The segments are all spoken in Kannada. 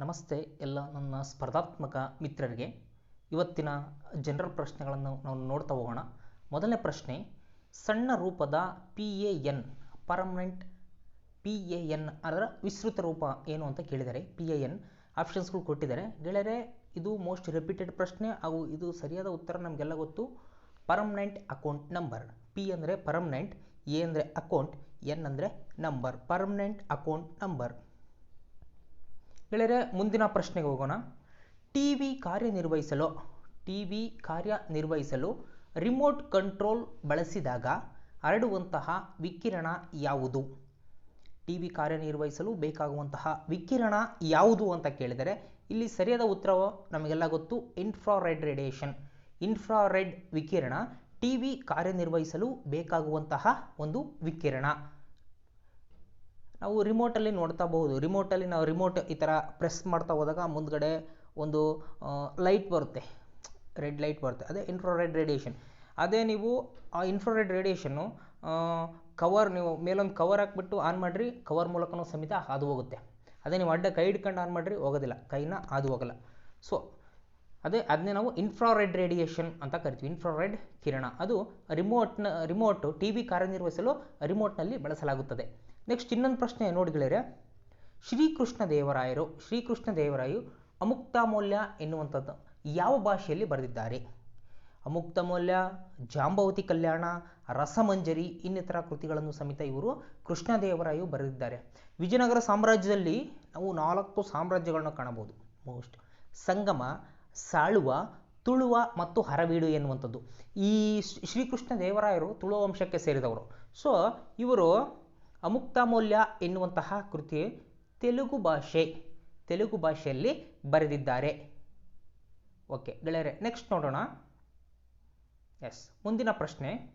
ನಮಸ್ತೆ ಎಲ್ಲ ನನ್ನ ಸ್ಪರ್ಧಾತ್ಮಕ ಮಿತ್ರರಿಗೆ. ಇವತ್ತಿನ ಜನರಲ್ ಪ್ರಶ್ನೆಗಳನ್ನು ನಾವು ನೋಡ್ತಾ ಹೋಗೋಣ. ಮೊದಲನೇ ಪ್ರಶ್ನೆ, ಸಣ್ಣ ರೂಪದ P A N permanent P A N ಅದರ ವಿಸ್ತೃತ ರೂಪ ಏನು ಅಂತ ಕೇಳಿದ್ದಾರೆ ಪಿ ಎ ಎನ್ ಆಪ್ಷನ್ಸ್ಗಳು ಕೊಟ್ಟಿದ್ದಾರೆ. ಗೆಳೆಯರೆ, ಇದು ಮೋಸ್ಟ್ ರಿಪೀಟೆಡ್ ಪ್ರಶ್ನೆ ಹಾಗೂ ಇದು ಸರಿಯಾದ ಉತ್ತರ ನಮಗೆಲ್ಲ ಗೊತ್ತು. ಪರ್ಮನೆಂಟ್ ಅಕೌಂಟ್ ನಂಬರ್ ಪಿ ಅಂದರೆ ಪರ್ಮನೆಂಟ್ ಎ ಅಂದರೆ ಅಕೌಂಟ್ ಎನ್ ಅಂದರೆ ನಂಬರ್ ಪರ್ಮನೆಂಟ್ ಅಕೌಂಟ್ ನಂಬರ್ ಗೆಳೆಯರೆ ಮುಂದಿನ ಪ್ರಶ್ನೆಗೆ ಹೋಗೋಣ. ಟಿ ವಿ ಕಾರ್ಯನಿರ್ವಹಿಸಲು, ಟಿ ವಿ ಕಾರ್ಯನಿರ್ವಹಿಸಲು ರಿಮೋಟ್ ಕಂಟ್ರೋಲ್ ಬಳಸಿದಾಗ ಹರಡುವಂತಹ ವಿಕಿರಣ ಯಾವುದು? ಟಿ ವಿ ಕಾರ್ಯನಿರ್ವಹಿಸಲು ಬೇಕಾಗುವಂತಹ ವಿಕಿರಣ ಯಾವುದು ಅಂತ ಕೇಳಿದರೆ, ಇಲ್ಲಿ ಸರಿಯಾದ ಉತ್ತರವು ನಮಗೆಲ್ಲ ಗೊತ್ತು ಇನ್ಫ್ರಾರೆಡ್ ರೇಡಿಯೇಷನ್ ಇನ್ಫ್ರಾರೆಡ್ ವಿಕಿರಣ, ಟಿ ವಿ ಕಾರ್ಯನಿರ್ವಹಿಸಲು ಬೇಕಾಗುವಂತಹ ಒಂದು ವಿಕಿರಣ. ನಾವು ರಿಮೋಟಲ್ಲಿ ನೋಡ್ತಾ ಬಹುದು. ರಿಮೋಟಲ್ಲಿ ನಾವು ರಿಮೋಟ್ ಈ ಥರ ಪ್ರೆಸ್ ಮಾಡ್ತಾ ಹೋದಾಗ ಮುಂದ್ಗಡೆ ಒಂದು ಲೈಟ್ ಬರುತ್ತೆ. ರೆಡ್ ಲೈಟ್ ಬರುತ್ತೆ. ಅದೇ ಇನ್ಫ್ರಾರೆಡ್ ರೇಡಿಯೇಷನ್ ಅದೇ ನೀವು ಆ ಇನ್ಫ್ರಾರೆಡ್ ರೇಡಿಯೇಷನ್ನು ಕವರ್ ನೀವು ಮೇಲೊಂದು ಕವರ್ ಹಾಕ್ಬಿಟ್ಟು ಆನ್ ಮಾಡಿರಿ ಕವರ್ ಮೂಲಕನೂ ಸಮೇತ ಹಾದು ಹೋಗುತ್ತೆ. ಅದೇ ನೀವು ಅಡ್ಡ ಕೈ ಹಿಡ್ಕೊಂಡು ಆನ್ ಮಾಡಿರಿ, ಹೋಗೋದಿಲ್ಲ. ಕೈನ ಹಾದು ಹೋಗಲ್ಲ. ಸೊ ಅದೇ ಅದನ್ನೇ ನಾವು ಇನ್ಫ್ರಾರೆಡ್ ರೇಡಿಯೇಷನ್ ಅಂತ ಕರಿತೀವಿ. ಇನ್ಫ್ರಾರೆಡ್ ಕಿರಣ. ಅದು ರಿಮೋಟ್ನ ರಿಮೋಟು ಟಿ ವಿ ಕಾರ್ಯನಿರ್ವಹಿಸಲು ರಿಮೋಟ್ನಲ್ಲಿ ಬಳಸಲಾಗುತ್ತದೆ. ನೆಕ್ಸ್ಟ್ ಇನ್ನೊಂದು ಪ್ರಶ್ನೆ ನೋಡಿ ಗೆಳೆಯರೆ. ಶ್ರೀಕೃಷ್ಣ ದೇವರಾಯರು ಶ್ರೀಕೃಷ್ಣ ದೇವರಾಯರು ಅಮುಕ್ತಾಮೂಲ್ಯ ಎನ್ನುವಂಥದ್ದು ಯಾವ ಭಾಷೆಯಲ್ಲಿ ಬರೆದಿದ್ದಾರೆ? ಅಮುಕ್ತಮೂಲ್ಯ, ಜಾಂಬವತಿ ಕಲ್ಯಾಣ, ರಸಮಂಜರಿ, ಇನ್ನಿತರ ಕೃತಿಗಳನ್ನು ಸಮೇತ ಇವರು ಕೃಷ್ಣದೇವರಾಯು ಬರೆದಿದ್ದಾರೆ. ವಿಜಯನಗರ ಸಾಮ್ರಾಜ್ಯದಲ್ಲಿ ನಾವು ನಾಲ್ಕು ಸಾಮ್ರಾಜ್ಯಗಳನ್ನು ಕಾಣಬಹುದು. ಮೋಸ್ಟ್ ಸಂಗಮ, ಸಾಳುವ, ತುಳುವ ಮತ್ತು ಹರವೀಡು ಎನ್ನುವಂಥದ್ದು. ಈ ಶ್ರೀಕೃಷ್ಣ ದೇವರಾಯರು ತುಳುವಂಶಕ್ಕೆ ಸೇರಿದವರು. ಸೊ ಇವರು ಅಮುಕ್ತಾಮೂಲ್ಯ ಎನ್ನುವಂತಹ ಕೃತಿ ತೆಲುಗು ಭಾಷೆ, ತೆಲುಗು ಭಾಷೆಯಲ್ಲಿ ಬರೆದಿದ್ದಾರೆ. ಓಕೆ ಗೆಳೆಯರೆ ನೆಕ್ಸ್ಟ್ ನೋಡೋಣ. ಎಸ್ ಮುಂದಿನ ಪ್ರಶ್ನೆ.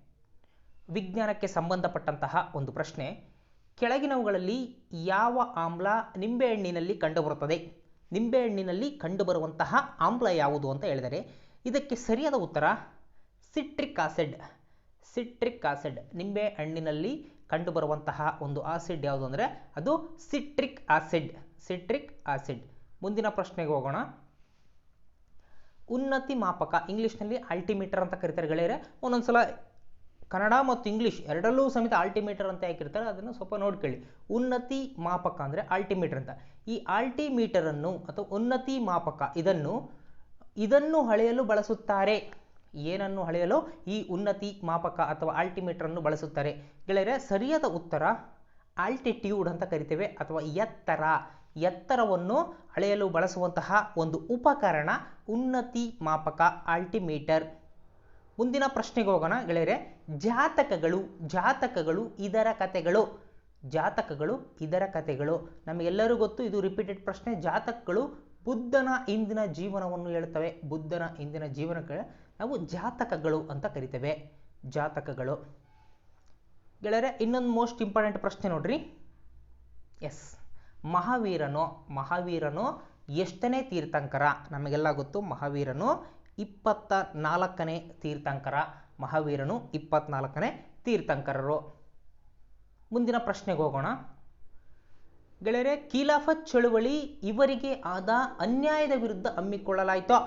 ವಿಜ್ಞಾನಕ್ಕೆ ಸಂಬಂಧಪಟ್ಟಂತಹ ಒಂದು ಪ್ರಶ್ನೆ. ಕೆಳಗಿನವುಗಳಲ್ಲಿ ಯಾವ ಆಮ್ಲ ನಿಂಬೆಹಣ್ಣಿನಲ್ಲಿ ಕಂಡುಬರುತ್ತದೆ? ನಿಂಬೆಹಣ್ಣಿನಲ್ಲಿ ಕಂಡುಬರುವಂತಹ ಆಮ್ಲ ಯಾವುದು ಅಂತ ಹೇಳಿದರೆ, ಇದಕ್ಕೆ ಸರಿಯಾದ ಉತ್ತರ ಸಿಟ್ರಿಕ್ ಆಸಿಡ್. ಸಿಟ್ರಿಕ್ ಆಸಿಡ್ ನಿಂಬೆ ಹಣ್ಣಿನಲ್ಲಿ ಕಂಡುಬರುವಂತಹ ಒಂದು ಆಸಿಡ್ ಯಾವುದು ಅಂದರೆ ಅದು ಸಿಟ್ರಿಕ್ ಆಸಿಡ್ ಸಿಟ್ರಿಕ್ ಆಸಿಡ್. ಮುಂದಿನ ಪ್ರಶ್ನೆಗೆ ಹೋಗೋಣ. ಉನ್ನತಿ ಮಾಪಕ, ಇಂಗ್ಲೀಷ್ನಲ್ಲಿ ಅಲ್ಟಿಮೀಟರ್ ಅಂತ ಕರೀತಾರೆ ಗೆಳೆಯರೆ. ಒಂದೊಂದ್ಸಲ ಕನ್ನಡ ಮತ್ತು ಇಂಗ್ಲೀಷ್ ಎರಡಲ್ಲೂ ಸಮೇತ ಆಲ್ಟಿಮೀಟರ್ ಅಂತ ಹಾಕಿರ್ತಾರೆ ಅದನ್ನು ಸ್ವಲ್ಪ ನೋಡ್ಕೊಳ್ಳಿ. ಉನ್ನತಿ ಮಾಪಕ ಅಂದರೆ ಆಲ್ಟಿಮೀಟರ್ ಅಂತ. ಈ ಆಲ್ಟಿಮೀಟರನ್ನು ಅಥವಾ ಉನ್ನತಿ ಮಾಪಕ ಇದನ್ನು ಇದನ್ನು ಅಳೆಯಲು ಬಳಸುತ್ತಾರೆ. ಏನನ್ನು ಅಳೆಯಲು ಈ ಉನ್ನತಿ ಮಾಪಕ ಅಥವಾ ಆಲ್ಟಿಮೀಟರನ್ನು ಬಳಸುತ್ತಾರೆ. ಗೆಳೆಯರೆ, ಸರಿಯಾದ ಉತ್ತರ ಆಲ್ಟಿಟ್ಯೂಡ್ ಅಂತ ಕರಿತೇವೆ ಅಥವಾ ಎತ್ತರ. ಎತ್ತರವನ್ನು ಅಳೆಯಲು ಬಳಸುವಂತಹ ಒಂದು ಉಪಕರಣ ಉನ್ನತಿ ಮಾಪಕ ಆಲ್ಟಿಮೀಟರ್ ಮುಂದಿನ ಪ್ರಶ್ನೆಗೆ ಹೋಗೋಣ. ಗೆಳೆಯರೆ, ಜಾತಕಗಳು ಜಾತಕಗಳು, ಇದರ ಕಥೆಗಳು. ಜಾತಕಗಳು, ಇದರ ಕಥೆಗಳು. ನಮಗೆಲ್ಲರೂ ಗೊತ್ತು, ಇದು ರಿಪೀಟೆಡ್ ಪ್ರಶ್ನೆ. ಜಾತಕಗಳು ಬುದ್ಧನ ಇಂದಿನ ಜೀವನವನ್ನು ಹೇಳುತ್ತವೆ. ಬುದ್ಧನ ಇಂದಿನ ಜೀವನಕ್ಕೆ ನಾವು ಜಾತಕಗಳು ಅಂತ ಕರಿತೇವೆ. ಜಾತಕಗಳು. ಗೆಳೆಯರೆ, ಇನ್ನೊಂದು ಮೋಸ್ಟ್ ಇಂಪಾರ್ಟೆಂಟ್ ಪ್ರಶ್ನೆ ನೋಡ್ರಿ. ಎಸ್ ಮಹಾವೀರನು ಮಹಾವೀರನು ಎಷ್ಟನೇ ತೀರ್ಥಂಕರ? ನಮಗೆಲ್ಲ ಗೊತ್ತು, ಮಹಾವೀರನು ಇಪ್ಪತ್ತ ನಾಲ್ಕನೇ ತೀರ್ಥಂಕರ. ಮಹಾವೀರನು ಇಪ್ಪತ್ನಾಲ್ಕನೇ ತೀರ್ಥಂಕರರು. ಮುಂದಿನ ಪ್ರಶ್ನೆಗೆ ಹೋಗೋಣ. ಗೆಳೆಯರೆ, ಖಿಲಾಫತ್ ಚಳುವಳಿ ಇವರಿಗೆ ಆದ ಅನ್ಯಾಯದ ವಿರುದ್ಧ ಹಮ್ಮಿಕೊಳ್ಳಲಾಯಿತು.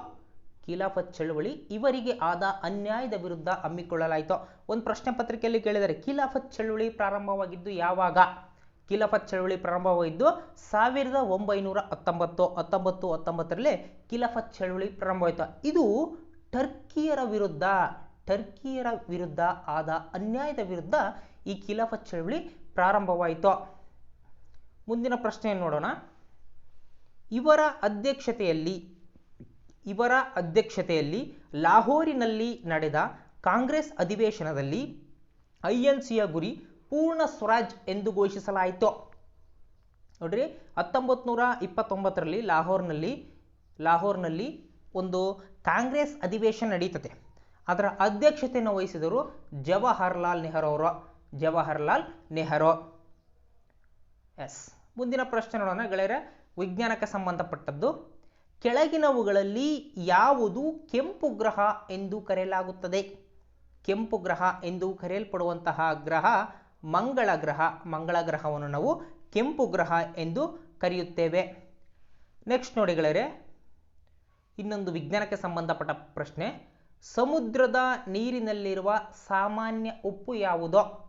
ಖಿಲಾಫತ್ ಚಳುವಳಿ ಇವರಿಗೆ ಆದ ಅನ್ಯಾಯದ ವಿರುದ್ಧ ಹಮ್ಮಿಕೊಳ್ಳಲಾಯಿತು. ಒಂದು ಪ್ರಶ್ನೆ ಪತ್ರಿಕೆಯಲ್ಲಿ ಕೇಳಿದರೆ, ಖಿಲಾಫತ್ ಚಳುವಳಿ ಪ್ರಾರಂಭವಾಗಿದ್ದು ಯಾವಾಗ? ಖಿಲಾಫತ್ ಚಳುವಳಿ ಪ್ರಾರಂಭವಾಗಿದ್ದು ಸಾವಿರದ ಒಂಬೈನೂರ ಹತ್ತೊಂಬತ್ತು ಹತ್ತೊಂಬತ್ತು, ಹತ್ತೊಂಬತ್ತರಲ್ಲಿ ಖಿಲಾಫತ್ ಚಳುವಳಿ ಪ್ರಾರಂಭವಾಯಿತು. ಇದು ಟರ್ಕಿಯರ ವಿರುದ್ಧ ಟರ್ಕಿಯರ ವಿರುದ್ಧ ಆದ ಅನ್ಯಾಯದ ವಿರುದ್ಧ ಈ ಖಿಲಾಫತ್ ಚಳುವಳಿ ಪ್ರಾರಂಭವಾಯಿತು. ಮುಂದಿನ ಪ್ರಶ್ನೆಯನ್ನು ನೋಡೋಣ. ಇವರ ಅಧ್ಯಕ್ಷತೆಯಲ್ಲಿ ಇವರ ಅಧ್ಯಕ್ಷತೆಯಲ್ಲಿ ಲಾಹೋರಿನಲ್ಲಿ ನಡೆದ ಕಾಂಗ್ರೆಸ್ ಅಧಿವೇಶನದಲ್ಲಿ ಐ ಎನ್ ಸಿಯ ಗುರಿ ಪೂರ್ಣ ಸ್ವರಾಜ್ ಎಂದು ಘೋಷಿಸಲಾಯಿತು. ನೋಡ್ರಿ ಹತ್ತೊಂಬತ್ತು ನೂರ ಇಪ್ಪತ್ತೊಂಬತ್ತರಲ್ಲಿ ಲಾಹೋರ್ನಲ್ಲಿ ಲಾಹೋರ್ನಲ್ಲಿ ಒಂದು ಕಾಂಗ್ರೆಸ್ ಅಧಿವೇಶನ ನಡೀತದೆ. ಅದರ ಅಧ್ಯಕ್ಷತೆಯನ್ನು ವಹಿಸಿದರು ಜವಾಹರ್ಲಾಲ್ ನೆಹರು ಅವರು. ಜವಾಹರ್ಲಾಲ್ ನೆಹರು. ಎಸ್. ಮುಂದಿನ ಪ್ರಶ್ನೆ ನೋಡೋಣ ಗೆಳೆಯರೆ. ವಿಜ್ಞಾನಕ್ಕೆ ಸಂಬಂಧಪಟ್ಟದ್ದು. ಕೆಳಗಿನವುಗಳಲ್ಲಿ ಯಾವುದು ಕೆಂಪು ಗ್ರಹ ಎಂದು ಕರೆಯಲಾಗುತ್ತದೆ. ಕೆಂಪು ಗ್ರಹ ಎಂದು ಕರೆಯಲ್ಪಡುವಂತಹ ಗ್ರಹ ಮಂಗಳ ಗ್ರಹ. ಮಂಗಳ ಗ್ರಹವನ್ನು ನಾವು ಕೆಂಪು ಗ್ರಹ ಎಂದು ಕರೆಯುತ್ತೇವೆ. ನೆಕ್ಸ್ಟ್ ನೋಡಿ ಗೆಳೆಯರೆ. ಇನ್ನೊಂದು ವಿಜ್ಞಾನಕ್ಕೆ ಸಂಬಂಧಪಟ್ಟ ಪ್ರಶ್ನೆ. ಸಮುದ್ರದ ನೀರಿನಲ್ಲಿರುವ ಸಾಮಾನ್ಯ ಉಪ್ಪು ಯಾವುದೋ?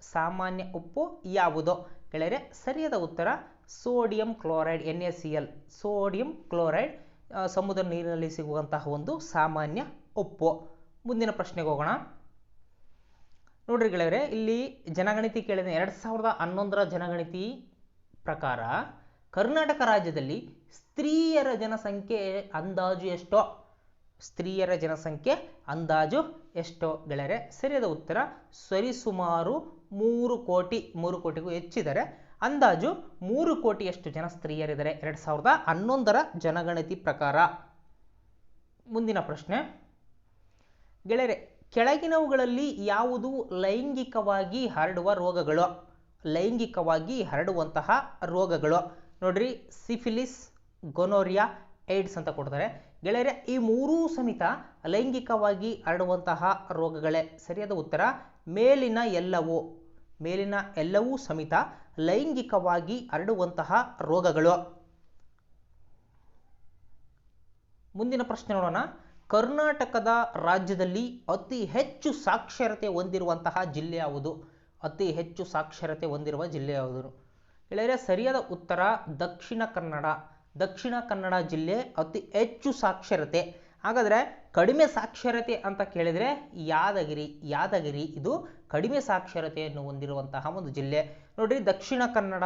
ಸಾಮಾನ್ಯ ಉಪ್ಪು ಯಾವುದೋ? ಗೆಳೆಯರೆ, ಸರಿಯಾದ ಉತ್ತರ, sodium chloride N A C L sodium chloride ಸಮುದ್ರ ನೀರಿನಲ್ಲಿ ಸಿಗುವಂತಹ ಒಂದು ಸಾಮಾನ್ಯ ಉಪ್ಪು. ಮುಂದಿನ ಪ್ರಶ್ನೆಗೆ ಹೋಗೋಣ. ನೋಡ್ರಿ ಗೆಳೆಯರೆ, ಇಲ್ಲಿ ಜನಗಣತಿ ಕೇಳಿದ. ಎರಡು ಸಾವಿರದ ಹನ್ನೊಂದರ ಜನಗಣತಿ ಪ್ರಕಾರ ಕರ್ನಾಟಕ ರಾಜ್ಯದಲ್ಲಿ ಸ್ತ್ರೀಯರ ಜನಸಂಖ್ಯೆ ಅಂದಾಜು ಎಷ್ಟೋ? ಸ್ತ್ರೀಯರ ಜನಸಂಖ್ಯೆ ಅಂದಾಜು ಎಷ್ಟೋ ಗೆಳೆಯರೆ, ಸರಿಯಾದ ಉತ್ತರ ಸರಿಸುಮಾರು ಮೂರು ಕೋಟಿ, ಮೂರು ಕೋಟಿಗೂ ಹೆಚ್ಚಿದ್ದಾರೆ. ಅಂದಾಜು ಮೂರು ಕೋಟಿಯಷ್ಟು ಜನ ಸ್ತ್ರೀಯರಿದ್ದಾರೆ. ಎರಡು ಸಾವಿರದ ಹನ್ನೊಂದರ ಜನಗಣತಿ ಪ್ರಕಾರ. ಮುಂದಿನ ಪ್ರಶ್ನೆ. ಗೆಳೆಯರೆ, ಕೆಳಗಿನವುಗಳಲ್ಲಿ ಯಾವುದು ಲೈಂಗಿಕವಾಗಿ ಹರಡುವ ರೋಗಗಳು? ಲೈಂಗಿಕವಾಗಿ ಹರಡುವಂತಹ ರೋಗಗಳು. ನೋಡ್ರಿ, ಸಿಫಿಲಿಸ್, ಗೊನೋರಿಯಾ, ಏಡ್ಸ್ ಅಂತ ಕೊಡ್ತಾರೆ. ಗೆಳೆಯರೆ, ಈ ಮೂರೂ ಸಮೇತ ಲೈಂಗಿಕವಾಗಿ ಹರಡುವಂತಹ ರೋಗಗಳೇ? ಸರಿಯಾದ ಉತ್ತರ, ಮೇಲಿನ ಎಲ್ಲವೂ. ಮೇಲಿನ ಎಲ್ಲವೂ ಸಮೇತ ಲೈಂಗಿಕವಾಗಿ ಹರಡುವಂತಹ ರೋಗಗಳು. ಮುಂದಿನ ಪ್ರಶ್ನೆ ನೋಡೋಣ. ಕರ್ನಾಟಕದ ರಾಜ್ಯದಲ್ಲಿ ಅತಿ ಹೆಚ್ಚು ಸಾಕ್ಷರತೆ ಹೊಂದಿರುವಂತಹ ಜಿಲ್ಲೆ ಯಾವುದು? ಅತಿ ಹೆಚ್ಚು ಸಾಕ್ಷರತೆ ಹೊಂದಿರುವ ಜಿಲ್ಲೆ ಯಾವುದು? ಗೆಳೆಯರೆ, ಸರಿಯಾದ ಉತ್ತರ ದಕ್ಷಿಣ ಕನ್ನಡ. ದಕ್ಷಿಣ ಕನ್ನಡ ಜಿಲ್ಲೆ ಅತಿ ಹೆಚ್ಚು ಸಾಕ್ಷರತೆ. ಹಾಗಾದರೆ ಕಡಿಮೆ ಸಾಕ್ಷರತೆ ಅಂತ ಕೇಳಿದರೆ ಯಾದಗಿರಿ ಯಾದಗಿರಿ ಇದು ಕಡಿಮೆ ಸಾಕ್ಷರತೆಯನ್ನು ಹೊಂದಿರುವಂತಹ ಒಂದು ಜಿಲ್ಲೆ. ನೋಡಿರಿ, Dakshina Kannada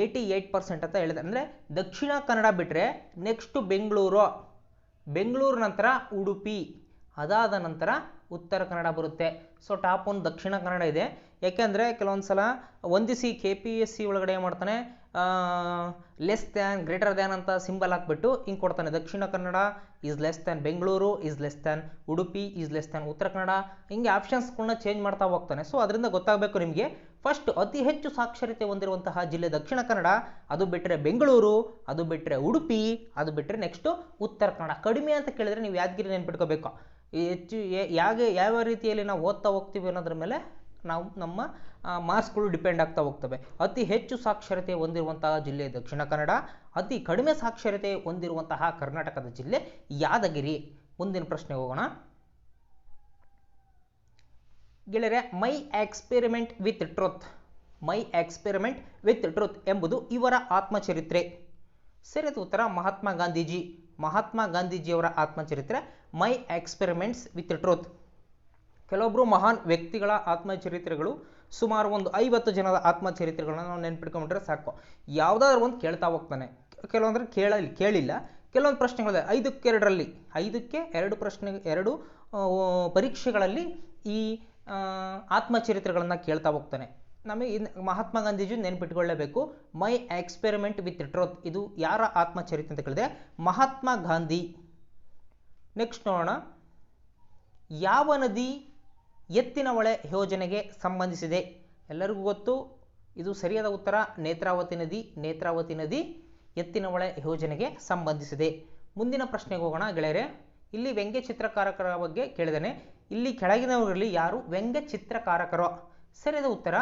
eighty eight percent ಅಂತ ಹೇಳಿದೆ. ಅಂದರೆ ದಕ್ಷಿಣ ಕನ್ನಡ ಬಿಟ್ಟರೆ ನೆಕ್ಸ್ಟು ಬೆಂಗಳೂರು ಬೆಂಗಳೂರು ನಂತರ ಉಡುಪಿ, ಅದಾದ ನಂತರ ಉತ್ತರ ಕನ್ನಡ ಬರುತ್ತೆ. So top one Dakshina Kannada ಇದೆ. ಯಾಕೆಂದರೆ ಕೆಲವೊಂದು ಸಲ ಹೊಂದಿಸಿ ಕೆ ಪಿ ಎಸ್ ಸಿ ಒಳಗಡೆ ಏನು ಮಾಡ್ತಾನೆ ಲೆಸ್ ದ್ಯಾನ್ ಗ್ರೇಟರ್ ದ್ಯಾನ್ ಅಂತ ಸಿಂಬಲ್ ಹಾಕ್ಬಿಟ್ಟು ಹಿಂಗೆ ಕೊಡ್ತಾನೆ. Dakshina Kannada is less than Bengaluru is less than Udupi is less than Uttara Kannada ಹಿಂಗೆ ಆಪ್ಷನ್ಸ್ಗಳನ್ನ ಚೇಂಜ್ ಮಾಡ್ತಾ ಹೋಗ್ತಾನೆ. ಸೊ ಅದರಿಂದ ಗೊತ್ತಾಗಬೇಕು ನಿಮಗೆ ಫಸ್ಟ್ ಅತಿ ಹೆಚ್ಚು ಸಾಕ್ಷರತೆ ಹೊಂದಿರುವಂತಹ ಜಿಲ್ಲೆ ದಕ್ಷಿಣ ಕನ್ನಡ, ಅದು ಬಿಟ್ಟರೆ ಬೆಂಗಳೂರು, ಅದು ಬಿಟ್ಟರೆ ಉಡುಪಿ, ಅದು ಬಿಟ್ಟರೆ ನೆಕ್ಸ್ಟು ಉತ್ತರ ಕನ್ನಡ. ಕಡಿಮೆ ಅಂತ ಕೇಳಿದರೆ ನೀವು ಯಾದಗಿರಿ ನೆನ್ಪಿಟ್ಕೋಬೇಕು. ಹೆಚ್ಚು ಯಾಗೆ, ಯಾವ ರೀತಿಯಲ್ಲಿ ನಾವು ಓದ್ತಾ ಹೋಗ್ತೀವಿ ಅನ್ನೋದ್ರ ಮೇಲೆ ನಾವು ನಮ್ಮ ಮಾರ್ಕ್ಸ್ಗಳು ಡಿಪೆಂಡ್ ಆಗ್ತಾ ಹೋಗ್ತವೆ. ಅತಿ ಹೆಚ್ಚು ಸಾಕ್ಷರತೆ ಹೊಂದಿರುವಂತಹ ಜಿಲ್ಲೆ ದಕ್ಷಿಣ ಕನ್ನಡ, ಅತಿ ಕಡಿಮೆ ಸಾಕ್ಷರತೆ ಹೊಂದಿರುವಂತಹ ಕರ್ನಾಟಕದ ಜಿಲ್ಲೆ ಯಾದಗಿರಿ. ಮುಂದಿನ ಪ್ರಶ್ನೆ ಹೋಗೋಣ. ಗೆಳೆಯರೆ, my experiment with truth. My experiment with truth ಎಂಬುದು ಇವರ ಆತ್ಮಚರಿತ್ರೆ. ಸರಿಯಾದ ಉತ್ತರ, ಮಹಾತ್ಮ ಗಾಂಧೀಜಿ. ಮಹಾತ್ಮ ಗಾಂಧೀಜಿಯವರ ಆತ್ಮಚರಿತ್ರೆ ಮೈ ಎಕ್ಸ್ಪೆರಿಮೆಂಟ್ಸ್ ವಿತ್ ಟ್ರುತ್. ಕೆಲವೊಬ್ಬರು ಮಹಾನ್ ವ್ಯಕ್ತಿಗಳ ಆತ್ಮಚರಿತ್ರೆಗಳು ಸುಮಾರು ಒಂದು ಐವತ್ತು ಜನದ ಆತ್ಮಚರಿತ್ರೆಗಳನ್ನ ನಾವು ನೆನ್ಪಿಟ್ಕೊಂಡ್ಬಿಟ್ರೆ ಸಾಕು. ಯಾವುದಾದ್ರು ಒಂದು ಕೇಳ್ತಾ ಹೋಗ್ತಾನೆ. ಕೆಲವೊಂದ್ರೆ ಕೇಳಲಿ, ಕೇಳಿಲ್ಲ. ಕೆಲವೊಂದು ಪ್ರಶ್ನೆಗಳಿದೆ. ಐದಕ್ಕೆ ಎರಡರಲ್ಲಿ ಐದಕ್ಕೆ ಎರಡು ಪ್ರಶ್ನೆ, ಎರಡು ಪರೀಕ್ಷೆಗಳಲ್ಲಿ ಈ ಆತ್ಮಚರಿತ್ರೆಗಳನ್ನು ಕೇಳ್ತಾ ಹೋಗ್ತಾನೆ. ನಮಗೆ ಇನ್- Mahatma Gandhiji ನೆನ್ಪಿಟ್ಕೊಳ್ಳೇಬೇಕು. My experiment with truth. ಇದು ಯಾರ ಆತ್ಮಚರಿತ್ರೆ ಅಂತ ಕೇಳಿದೆ ಮಹಾತ್ಮ ಗಾಂಧಿ. ನೆಕ್ಸ್ಟ್ ನೋಡೋಣ. ಯಾವ ನದಿ ಎತ್ತಿನ ಹೊಳೆ ಯೋಜನೆಗೆ ಸಂಬಂಧಿಸಿದೆ. ಎಲ್ಲರಿಗೂ ಗೊತ್ತು? ಇದು ಸರಿಯಾದ ಉತ್ತರ. ನೇತ್ರಾವತಿ ನದಿ ನೇತ್ರಾವತಿ ನದಿ ಎತ್ತಿನ ಹೊಳೆ ಯೋಜನೆಗೆ ಸಂಬಂಧಿಸಿದೆ. ಮುಂದಿನ ಪ್ರಶ್ನೆಗೆ ಹೋಗೋಣ ಗೆಳೆಯರೆ. ಇಲ್ಲಿ ವ್ಯಂಗ್ಯ ಚಿತ್ರಕಾರಕರ ಬಗ್ಗೆ ಕೇಳಿದ್ದೇನೆ. ಇಲ್ಲಿ ಕೆಳಗಿನವರಲ್ಲಿ ಯಾರು ವ್ಯಂಗ್ಯ ಚಿತ್ರಕಾರಕರು? ಸರಿಯಾದ ಉತ್ತರ.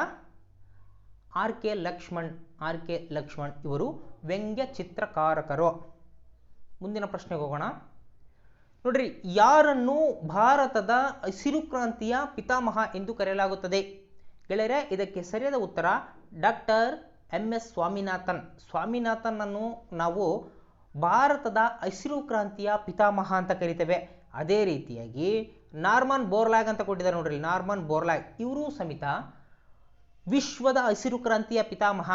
R K Laxman, R K Laxman ಇವರು ವ್ಯಂಗ್ಯ ಚಿತ್ರಕಾರಕರು. ಮುಂದಿನ ಪ್ರಶ್ನೆಗೆ ಹೋಗೋಣ. ನೋಡ್ರಿ, ಯಾರನ್ನು ಭಾರತದ ಹಸಿರು ಕ್ರಾಂತಿಯ ಪಿತಾಮಹ ಎಂದು ಕರೆಯಲಾಗುತ್ತದೆ? ಗೆಳೆಯರೇ, ಇದಕ್ಕೆ ಸರಿಯಾದ ಉತ್ತರ ಡಾಕ್ಟರ್ ಎಂ. ಎಸ್. ಸ್ವಾಮಿನಾಥನ್. ಸ್ವಾಮಿನಾಥನನ್ನು ನಾವು ಭಾರತದ ಹಸಿರು ಕ್ರಾಂತಿಯ ಪಿತಾಮಹ ಅಂತ ಕರಿತೇವೆ. ಅದೇ ರೀತಿಯಾಗಿ ನಾರ್ಮನ್ ಬೋರ್ಲಾಗ್ ಅಂತ ಕೊಟ್ಟಿದ್ದಾರೆ ನೋಡ್ರಿ, ನಾರ್ಮನ್ ಬೋರ್ಲಾಗ್ ಇವರು ಸಮೇತ ವಿಶ್ವದ ಹಸಿರು ಕ್ರಾಂತಿಯ ಪಿತಾಮಹ,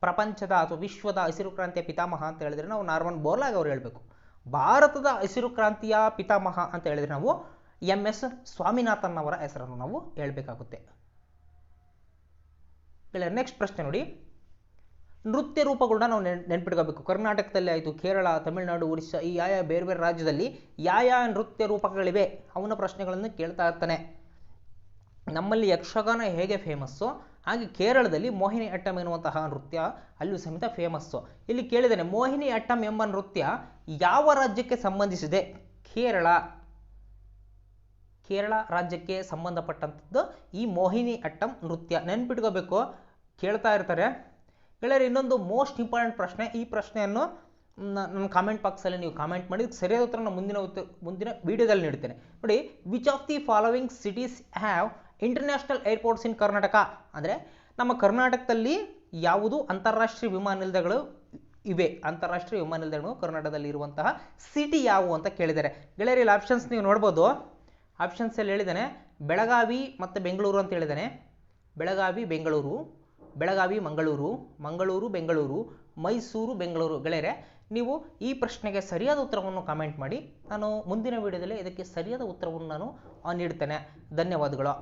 ಪ್ರಪಂಚದ ಅಥವಾ ವಿಶ್ವದ ಹಸಿರು ಕ್ರಾಂತಿಯ ಪಿತಾಮಹ ಅಂತ ಹೇಳಿದ್ರೆ ನಾವು ನಾರ್ಮನ್ ಬೋರ್ಲಾಗ್ ಅವ್ರು ಹೇಳಬೇಕು. ಭಾರತದ ಹಸಿರು ಕ್ರಾಂತಿಯ ಪಿತಾಮಹ ಅಂತ ಹೇಳಿದ್ರೆ ನಾವು ಎಂ ಎಸ್ ಸ್ವಾಮಿನಾಥನ್ ಅವರ ಹೆಸರನ್ನು ನಾವು ಹೇಳಬೇಕಾಗುತ್ತೆ. ನೆಕ್ಸ್ಟ್ ಪ್ರಶ್ನೆ ನೋಡಿ. ನೃತ್ಯ ರೂಪಗಳನ್ನ ನಾವು ನೆನ್, ನೆನ್ಪಿಟ್ಕೋಬೇಕು. ಕರ್ನಾಟಕದಲ್ಲಿ ಆಯಿತು, ಕೇರಳ, ತಮಿಳುನಾಡು, ಒರಿಸ್ಸಾ, ಈ ಯಾವ ಬೇರೆ ಬೇರೆ ರಾಜ್ಯದಲ್ಲಿ ಯಾವ ನೃತ್ಯ ರೂಪಗಳಿವೆ ಅವನ ಪ್ರಶ್ನೆಗಳನ್ನು ಕೇಳ್ತಾ ಇರ್ತಾನೆ. ನಮ್ಮಲ್ಲಿ ಯಕ್ಷಗಾನ ಹೇಗೆ ಫೇಮಸ್ಸು ಹಾಗೆ ಕೇರಳದಲ್ಲಿ ಮೋಹಿನಿ ಅಟ್ಟಂ ಎನ್ನುವಂತಹ ನೃತ್ಯ ಅಲ್ಲೂ ಸಮೇತ ಫೇಮಸ್ಸು ಇಲ್ಲಿ ಕೇಳಿದ್ದೇನೆ, ಮೋಹಿನಿ ಅಟ್ಟಂ ಎಂಬ ನೃತ್ಯ ಯಾವ ರಾಜ್ಯಕ್ಕೆ ಸಂಬಂಧಿಸಿದೆ? ಕೇರಳ. ಕೇರಳ ರಾಜ್ಯಕ್ಕೆ ಸಂಬಂಧಪಟ್ಟಂಥದ್ದು ಈ ಮೋಹಿನಿ ಅಟ್ಟಂ ನೃತ್ಯ. ನೆನ್ಪಿಟ್ಕೋಬೇಕು, ಕೇಳ್ತಾ ಇರ್ತಾರೆ. ಗೆಳೆಯರು, ಇನ್ನೊಂದು ಮೋಸ್ಟ್ ಇಂಪಾರ್ಟೆಂಟ್ ಪ್ರಶ್ನೆ, ಈ ಪ್ರಶ್ನೆಯನ್ನು ನನ್ನ ಕಾಮೆಂಟ್ ಬಾಕ್ಸಲ್ಲಿ ನೀವು ಕಾಮೆಂಟ್ ಮಾಡಿ ಸರಿಯಾದ ಉತ್ತರ ಮುಂದಿನ ಉತ್ತರ ಮುಂದಿನ ವಿಡಿಯೋದಲ್ಲಿ ನೀಡ್ತೇನೆ. ನೋಡಿ which of the following cities have international airports in Karnataka ಅಂದರೆ ನಮ್ಮ ಕರ್ನಾಟಕದಲ್ಲಿ ಯಾವುದು ಅಂತಾರಾಷ್ಟ್ರೀಯ ವಿಮಾನ ನಿಲ್ದಾಣಗಳು ಇವೆ? ಅಂತಾರಾಷ್ಟ್ರೀಯ ವಿಮಾನ ನಿಲ್ದಾಣಗಳು ಕರ್ನಾಟಕದಲ್ಲಿ ಇರುವಂತಹ ಸಿಟಿ ಯಾವುವು ಅಂತ ಕೇಳಿದ್ದಾರೆ. ಗೆಳೆಯರಲ್ಲಿ ಆಪ್ಷನ್ಸ್ ನೀವು ನೋಡ್ಬೋದು. ಆಪ್ಷನ್ಸಲ್ಲಿ ಹೇಳಿದ್ದಾನೆ, ಬೆಳಗಾವಿ ಮತ್ತು ಬೆಂಗಳೂರು ಅಂತ ಹೇಳಿದ್ದಾನೆ. ಬೆಳಗಾವಿ, ಬೆಂಗಳೂರು, ಬೆಳಗಾವಿ, ಮಂಗಳೂರು ಮಂಗಳೂರು, ಬೆಂಗಳೂರು, ಮೈಸೂರು, ಬೆಂಗಳೂರು. ಗೆಳೆಯರೆ, ನೀವು ಈ ಪ್ರಶ್ನೆಗೆ ಸರಿಯಾದ ಉತ್ತರವನ್ನು ಕಾಮೆಂಟ್ ಮಾಡಿ. ನಾನು ಮುಂದಿನ ವಿಡಿಯೋದಲ್ಲಿ ಇದಕ್ಕೆ ಸರಿಯಾದ ಉತ್ತರವನ್ನು ನಾನು ನೀಡ್ತೇನೆ. ಧನ್ಯವಾದಗಳು.